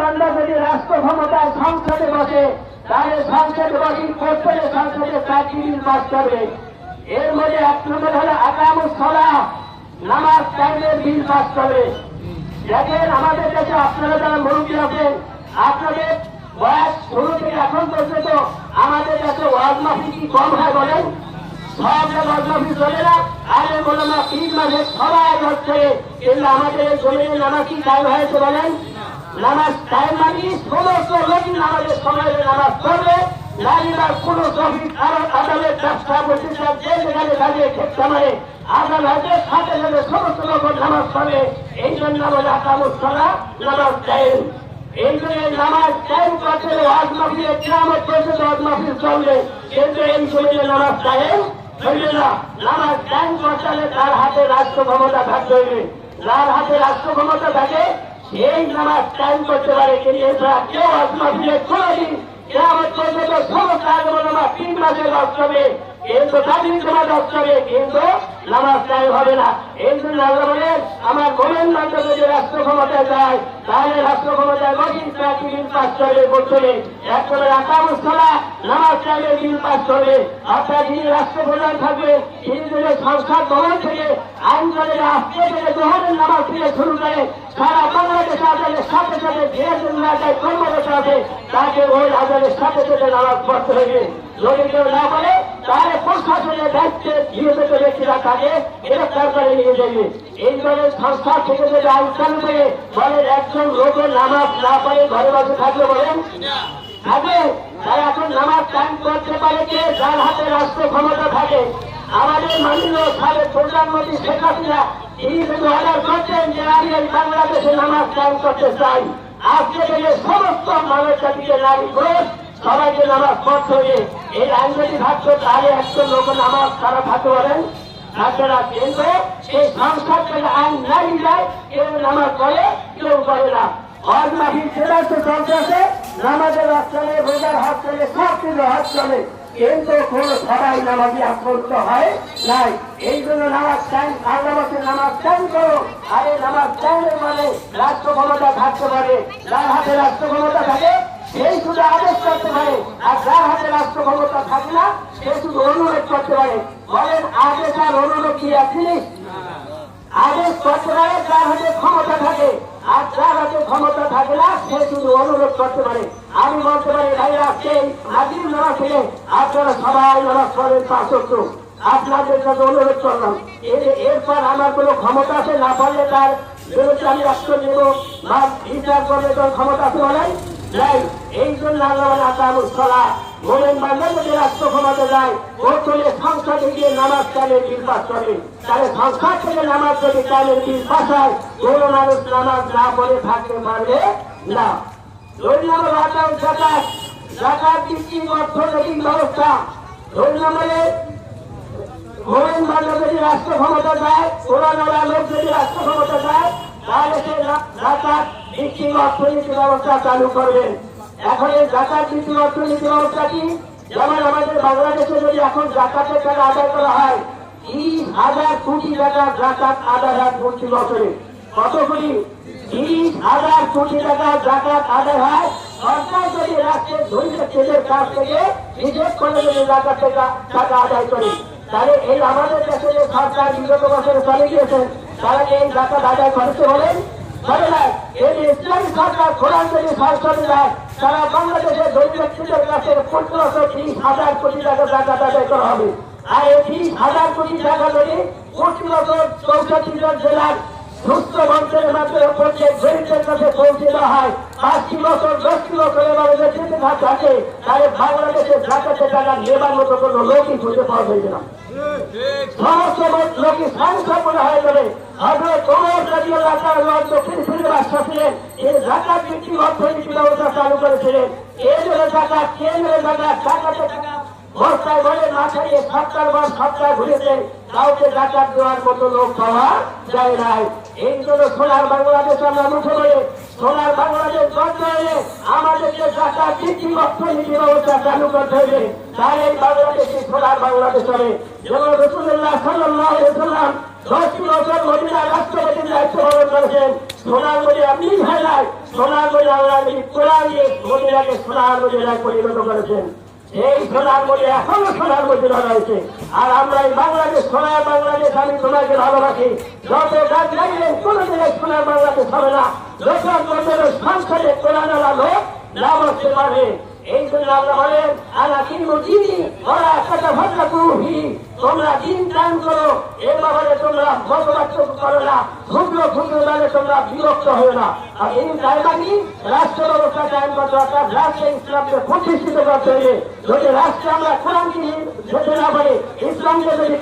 বান্দা যদি রাষ্ট্র ক্ষমতায় সংসদে বসে, তাহলে সংসদে বসে করতে সংসদে বিল পাস করবে। এর মধ্যে এক নম্বর হলো আকামুসলা নামাজ টাইমের বিল পাস করবে। দেখেন আমাদের দেশে আপনারা যারা মুরব্বী আছেন, আপনাদের বয়স শুরু থেকে এখন পর্যন্ত আমাদের দেশে ওয়াজ মাফি কি কম হয় বলেন? সব ওয়াজ মাফি চলে না আরে বলে না তিন মাসে সবাই হচ্ছে কিন্তু আমাদের এই জমিনে নামাজ কি টাইম হয়েছে বলেন? নামাজ টাইম মানে সমস্ত লোক নামাজের সময় নামাজ পড়বে নারীরা কোন জমি কারণ আদালত ব্যবসা বলতে যে যেখানে দাঁড়িয়ে ক্ষেত্রে মানে আদালতের সাথে সাথে সমস্ত লোক নামাজ পড়ে, এই জন্য বলে আকামুসলা নামাজ টাইম এই জন্য নামাজ টাইম করছে ওয়াজ মাফিয়ে কেমন পর্যন্ত ওয়াজ মাফিয়ে চলবে। কিন্তু এই জমিনে নামাজ টাইম হইবে না। নামাজ টাইম করতে তার হাতে রাষ্ট্র ক্ষমতা থাকতে হইবে যার হাতে রাষ্ট্র ক্ষমতা থাকে সেই নামাজ টাইম করতে পারে, কিন্তু এছাড়া কেউ মাফিয়ে কোনোদিন কেমন পর্যন্ত সমস্ত আগমন নামাজ তিন মাসের বাস হবে কিন্তু তাদের তোমার বাস কিন্তু নামাজ টাইম হবে না। এই জন্য বলেন আমার গোমেন যদি রাষ্ট্র ক্ষমতায় যায়, তাহলে রাষ্ট্র ক্ষমতায় বসি চাকরি বিল পাস করবে বছরে একবারে আকামস্থলা নামাজ টাইমে বিল পাস করবে অর্থাৎ যিনি রাষ্ট্রপ্রধান থাকবে, তিনি যদি ভবন থেকে আইন করে আজকে থেকে জোহরের নামাজ থেকে শুরু করে, সারা বাংলাদেশ আদালের সাথে সাথে যে এলাকায় কর্মরত আছে, তাকে ওই আদালের সাথে সাথে নামাজ পড়তে হবে। যদি কেউ না পারে তাহলে প্রশাসনের দায়িত্বে নিয়োজিত ব্যক্তিরা তাকে গ্রেফতার করে নিয়ে যাবে এইভাবে সংস্থা থেকে যদি চালু করে বলেন একজন লোকের নামাজ না পারে ঘরে বসে থাকলে বলেন? থাকে তারা এখন নামাজ টাইম করতে পারে কে? যার হাতে রাষ্ট্র ক্ষমতা থাকে। আমাদের মাননীয় সাবেক প্রধানমন্ত্রী শেখ হাসিনা তিনি শুধু অর্ডার করছেন যে আমি এই বাংলাদেশে নামাজ টাইম করতে চাই। আজকে থেকে সমস্ত মানব জাতিকে নারী পুরুষ সবাইকে নামাজ পড়তে হবে। এই আইন যদি থাকতো তাহলে একজন লোক নামাজ তারা থাকতে পারেন না কিন্তু সেই সংসদ থেকে আইন নাই যায়, কেউ নামাজ পড়ে, কেউ করে না। হজ মাফির সিদ্ধান্ত চলতেছে নামাজের রোজার হজ চলে সব কিছু হজ চলে। কিন্তু কোন সবাই নামাজি আক্রান্ত হয় নাই। এই জন্য নামাজ টাইম আল্লাহ নামাজ টাইম করো। আরে নামাজ টাইমের মানে রাষ্ট্র ক্ষমতা থাকতে পারে। যার হাতে রাষ্ট্র ক্ষমতা থাকে সেই শুধু আদেশ করতে পারে। আর যার হাতে রাষ্ট্র ক্ষমতা থাকে না, সে শুধু অনুরোধ করতে পারে। বলেন, আদেশ আর অনুরোধ কি জিনিস? আদেশ করতে পারে যার হাতে ক্ষমতা থাকে। আর যার হাতে ক্ষমতা থাকে না, সে শুধু অনুরোধ করতে পারে। আমি বলতে পারি ভাই আজকে নাজির নামাজ থেকে আপনারা সবাই নামাজ পড়েন পাঁচ আপনাদের কাছে অনুরোধ করলাম। এর- এরপর আমার কোনো ক্ষমতা আছে না পারলে তার বিরুদ্ধে আমি রাষ্ট্র নেব বা বিচার করলে তোর ক্ষমতা আছে বলেন? নাই এই জন্য আল্লাহ মোমেন বান্ধব যদি রাষ্ট্র ক্ষমতা যায় চলে সংসদে গিয়ে নামাজ কালের বিল পাস করবে তাহলে সংসদ থেকে নামাজ যদি কালের বিল পাস মানুষ নামাজ না পড়ে থাকতে পারবে না। দুই নম্বর আকাম জাকাত জাকাত ভিত্তিক অর্থনৈতিক ব্যবস্থা। বান্ধব যদি রাষ্ট্র ক্ষমতা যায় লোক যদি রাষ্ট্র ক্ষমতা যায়, তাহলে সে জাকাত ভিত্তিক অর্থনীতি ব্যবস্থা চালু করবেন এখন এই জাকাত ভিত্তিক অর্থনীতি ব্যবস্থা কি? যেমন আমাদের বাংলাদেশে যদি এখন জাকাতের টাকা আদায় করা হয় তিরিশ হাজার কোটি টাকা জাকাত আদায় হয় প্রতি বছরে। কত কোটি? তিরিশ হাজার কোটি টাকা জাকাত আদায় হয়। সরকার যদি রাষ্ট্রের ধনী ব্যক্তিদের কাছ থেকে রিজেক্ট করে যদি জাকাত টাকা আদায় করে, তাহলে এই আমাদের দেশে যে সরকার বিগত বছরে চলে গিয়েছেন তারা এই জাকাত আদায় করতে বলেন করে না এই যে ইসলামী সরকার কোরআন যদি সরকারে যায় তারা বাংলাদেশের দরিদ্র ব্যক্তিদের কাছে পনেরোশো ত্রিশ হাজার কোটি টাকা জাকাত আদায় করা হবে। আর এই ত্রিশ হাজার কোটি টাকা যদি বছর চৌষট্টি জন জেলার সুস্থ বঞ্চনের মাধ্যমে প্রত্যেক গরিবদের কাছে পৌঁছে দেওয়া হয়। পাঁচটি বছর, দশটি বছর এভাবে যদি থাকে, তাহলে বাংলাদেশের জাকাতে টাকা নেবার মতো কোনো লোকই খুঁজে পাওয়া যাবে না। লোকে সংসম্পন্ন হয়ে যাবে হজরত ওমর রাদিয়াল্লাহু তাআলা দক্ষিণ ফিরে বাদশা এই জাকাত ভিত্তিক অর্থনীতি ব্যবস্থা চালু করেছিলেন। এই জন্য জাকাত কেন্দ্রের জাকাত জাকাতে বস্তায় বলে ছাড়িয়ে সপ্তাহ বার সপ্তাহ ঘুরেছে। কাউকে জাকাত দেওয়ার মতো লোক পাওয়া যায় নাই। এই জন্য সোনার বাংলাদেশ আমরা মুখে বলে, সোনার বাংলাদেশ হলে আমাদেরকে জাকাত ভিত্তিক অর্থনীতি ব্যবস্থা চালু করতে হবে তাহলে এই বাংলাদেশে সোনার বাংলাদেশ হবে যেমন রসুল্লাহ সাল্লাহ সাল্লাম দশটি বছর মদিনা রাষ্ট্রপতির দায়িত্ব পালন করেছেন সোনার মধ্যে আপনি হয় নাই সোনার আল্লাহ নবী কোরআন দিয়ে মদিনাকে সোনার মদিনায় পরিণত করেছেন এই সোনার মধ্যে এখনও সোনার মদিনা রয়েছে আর আমরা এই বাংলাদেশ সোনার বাংলাদেশ আমি তোমাকে ভালোবাসি যত গাছ লাগলেন কোনো জায়গায় সোনার বাংলাদেশ হবে না যত আমাদের সংসদে কোরআন লোক লাভ আসতে পারবে। এই জন্য আল্লাহ বলেন আল্লাহ কিন্তু দিদি ওরা একটা ভাষা তুহি তোমরা দিন দান করো, এর ব্যাপারে তোমরা মতবাক্য করো না। ক্ষুদ্র ক্ষুদ্র দলে তোমরা বিরক্ত হয়ে না। আর এই দায়বাকি রাষ্ট্র ব্যবস্থা কায়ন করতে অর্থাৎ রাষ্ট্রে ইসলামকে প্রতিষ্ঠিত করতে হবে যদি রাষ্ট্রে আমরা কোরআনকে যেতে না পারি, ইসলামকে যদি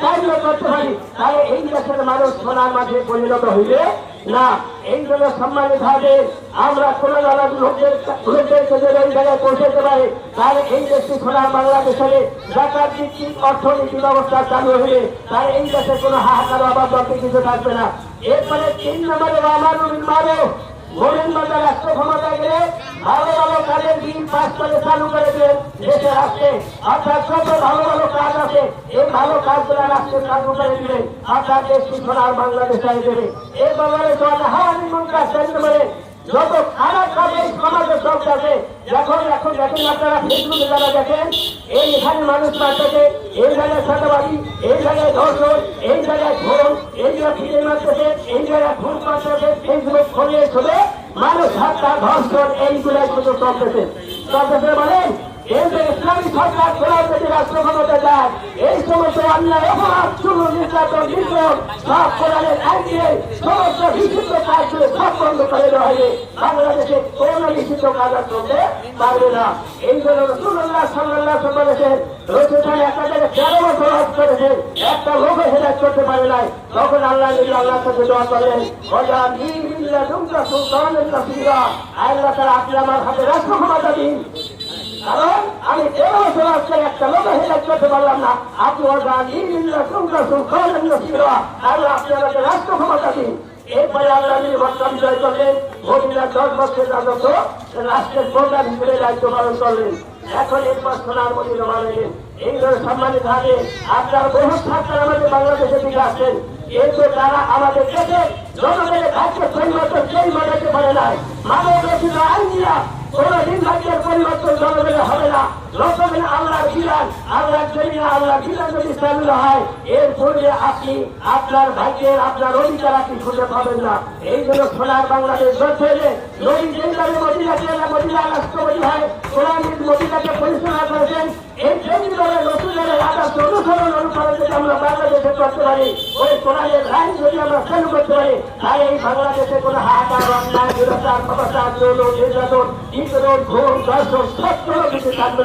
করতে পারি, তাহলে এই দেশের মানুষ সোনার মাঝে পরিণত হইবে না, এই জন্য সম্মানিত হবে, আমরা কোন লোকদের লোকদেরকে যদি এই জায়গায় পৌঁছাতে পারি। তাহলে এই দেশটি সোনার বাংলাদেশে জাকাত ভিত্তিক অর্থনীতি ব্যবস্থা চালু হবে তাহলে এই দেশে কোনো হাহাকার অভাব কিছু থাকবে না। এরপরে তিন নম্বরে আমার মারো বাজার রাষ্ট্র ক্ষমতা গেলে বিল পাস করে চালু করে দেন দেশে অর্থাৎ যত ভালো কাজ আছে, এই ভালো কাজগুলো রাষ্ট্রে চালু করে দিলেন অর্থাৎ দেশ বাংলাদেশ হয়ে দেবে এর ব্যাপারে হারানি যত খারাপ কাজ এই সমাজে চলতেছে যখন এখন মানুষ মারতেছে, এই জায়গায় ছাত্রবাদী এই জায়গায় ধর্ষণ জায়গায় ঘোর এই জায়গায় ফিরে মারতেছে, এই জায়গায় খুন করতেছে ফেসবুক খোলে শুধু মানুষ হত্যা, ধর্ষণ, এইগুলাই শুধু চলতেছে। চলতেছে বলেন এই যে ইসলামী সরকার যদি রাষ্ট্র ক্ষমতা যায়, এই সমস্ত অন্যায়, অপরাধ চুল নির্যাতন নির্যাতন সব কোরআনের দিয়ে সমস্ত সব হবে বাংলাদেশে কোনো নিষিদ্ধ কাজ চলতে পারবে না। এই জন্য রসুল্লাহ সাল্লাহ বলেছেন রসুল একটা জায়গায় তেরো বছর হজ করেছেন একটা লোক হেদায়ত করতে পারে নাই। তখন আল্লাহ নবী আল্লাহর কাছে দোয়া করলেন, ওয়া নিবিল্লা দুমকা সুলতানের নাসিরা। আল্লাহ তাআলা, আপনি আমার হাতে রাষ্ট্র ক্ষমতা দিন। কারণ আমি তেরো বছর আজকে একটা লোক হেদায়ত করতে পারলাম না। আপনি ওয়া নিবিল্লা দুমকা সুলতানের নাসিরা। আল্লাহ, আপনি আল্লাহ মহিলা দশ বছর রাজত্ব রাষ্ট্রের প্রধান হিসেবে দায়িত্ব পালন করলেন। এখন এরপর সোনার মন্দির মানেন এইভাবে সম্মানিত হবে। আপনার বহু ছাত্র আমাদের বাংলাদেশে দিকে আসছেন। কিন্তু তারা আমাদের দেশে জনগণের ভাগ্য মতো সেই মানাতে পারে নাই। মানব রচিত আইন দিয়া কোনদিন ভাগ্যের পরিবর্তন হবে না। বিধান আল্লাহর জমিনা আল্লাহর বিধান যদি চালু হয়, এর পূর্বে আপনি আপনার ভাগ্যের আপনার অধিকার আপনি খুঁজে পাবেন না। এই জন্য সোনার বাংলাদেশ গড়তে হলে নবী যেভাবে মদিনাকে মদিনা রাষ্ট্রপতি হয় কোরআন মদিনাকে পরিচালনা করেছেন, এই জমিদারের ওই কোরআনের লাইন যদি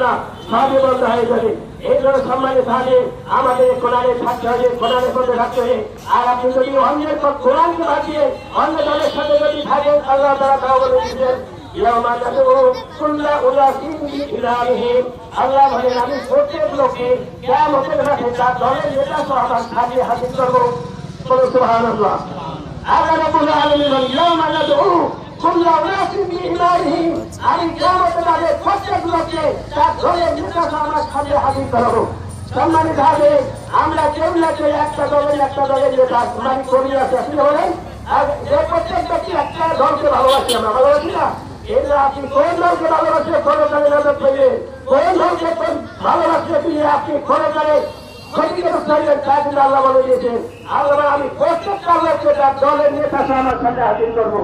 না, সবই বন্ধ হয়ে যাবে। এই জন্য সম্মানিত থাকে আমাদের কোরআনে থাকতে হবে কোরআনের মধ্যে থাকতে হবে আর আপনি যদি অন্যের কোরআনকে বাঁচিয়ে অন্য দলের সাথে যদি থাকেন, আল্লাহ তারা তাও দিচ্ছেন يوم ندعو كل أناس بإمامهم আল্লাহ বলেন আমি প্রত্যেক লোককে কেমতের মাঠে তার দলের নেতা সহ আমার সাথে হাজির করবো বলো সুবহানাল্লাহ আল্লাহ রাব্বুল আলামিন বলেন يوم ندعو كل أناس بإمامهم আমি কেমতের মাঠে প্রত্যেক লোককে তার দলের নেতা সহ আমার সাথে হাজির করবো সম্মানিত হবে আমরা কেউ না কেউ একটা দলের একটা দলের নেতা মানে কর্মী আছে আপনি বলেন আর যে প্রত্যেক ব্যক্তি একটা দলকে ভালোবাসি আমরা ভালোবাসি না এগুলো আপনি কোন দলকে ভালোবাসলে ক্ষমতায় নজর পেলে কোন দলকে ভালোবাসলে তিনি আপনি ক্ষমতায় ক্ষতিগ্রস্ত থাকবেন তা কিন্তু আল্লাহ বলে দিয়েছেন। আল্লাহ আমি প্রত্যেকটা লোককে তার দলের নেতা আমার সাথে হাজির করব।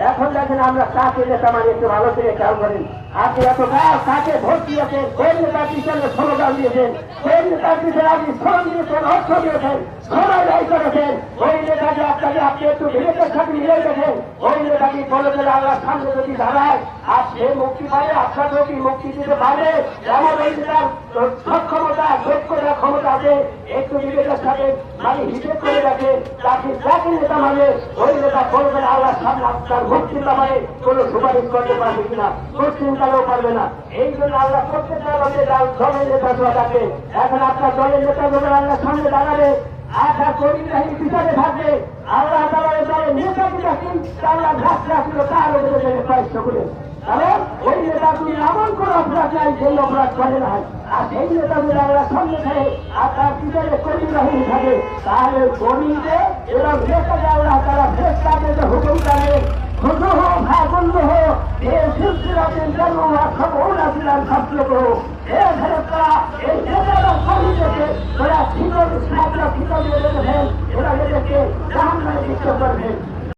এখন দেখেন আমরা কাকে নেতা মানে একটু ভালো করে খেয়াল করেন। আপনি এত কাকে ভোট দিয়েছেন কোন নেতার পিছনে স্লোগান দিয়েছেন? কোন নেতার পিছনে আপনি শ্রম দিয়েছেন? অর্থ দিয়েছেন? সময় ব্যয় করেছেন? ওই নেতাকে আপনাকে আপনি একটু বিবেকের সাথে মিলে দেখেন ওই নেতাকে বলে গেলে আল্লাহ সামনে যদি দাঁড়ায়, আর সে মুক্তি পাবে আপনাকেও কি মুক্তি দিতে পারে। এমন ওই নেতার সক্ষমতা যোগ্যতা ক্ষমতা আছে। একটু বিবেকের সাথে মানে হিসেব করে রাখে তাকে যাকে নেতা মানে ওই নেতা বলবেন আল্লাহ সামনে আপনার মুক্তি পাবে কোন সুপারিশ করতে পারবে কিনা কালেও পারবে না। এই জন্য আল্লাহ প্রত্যেকটা লোকের দলের নেতা থাকে। এখন আপনার দলের নেতা যখন আল্লাহ সামনে দাঁড়াবে আশা করি নাহি পিছনে থাকবে, আল্লাহ দলের নেতা কিনা কিন্তু আল্লাহ ঘাস রাখল তার উপরে করে কারণ ওই নেতা তুমি এমন কোন অপরাধ নাই সেই অপরাধ করে না আর সেই নেতা যদি আল্লাহ সামনে থাকে আর তার পিছনে করি নাহি থাকে, তাহলে গরিবে এরকম নেতাকে আল্লাহ তারা ফেস কাজে হুকুম করে বন্ধ হোক, এ সিলসিলাতে জন্ম খবরা দিলাম ছাত্রক এখানে তারা এই নেতারা থেকে ওরা ঠিকর সাহায্য রেখেছেন ওরা এদেরকে জাহান্নামে দিতে পারবেন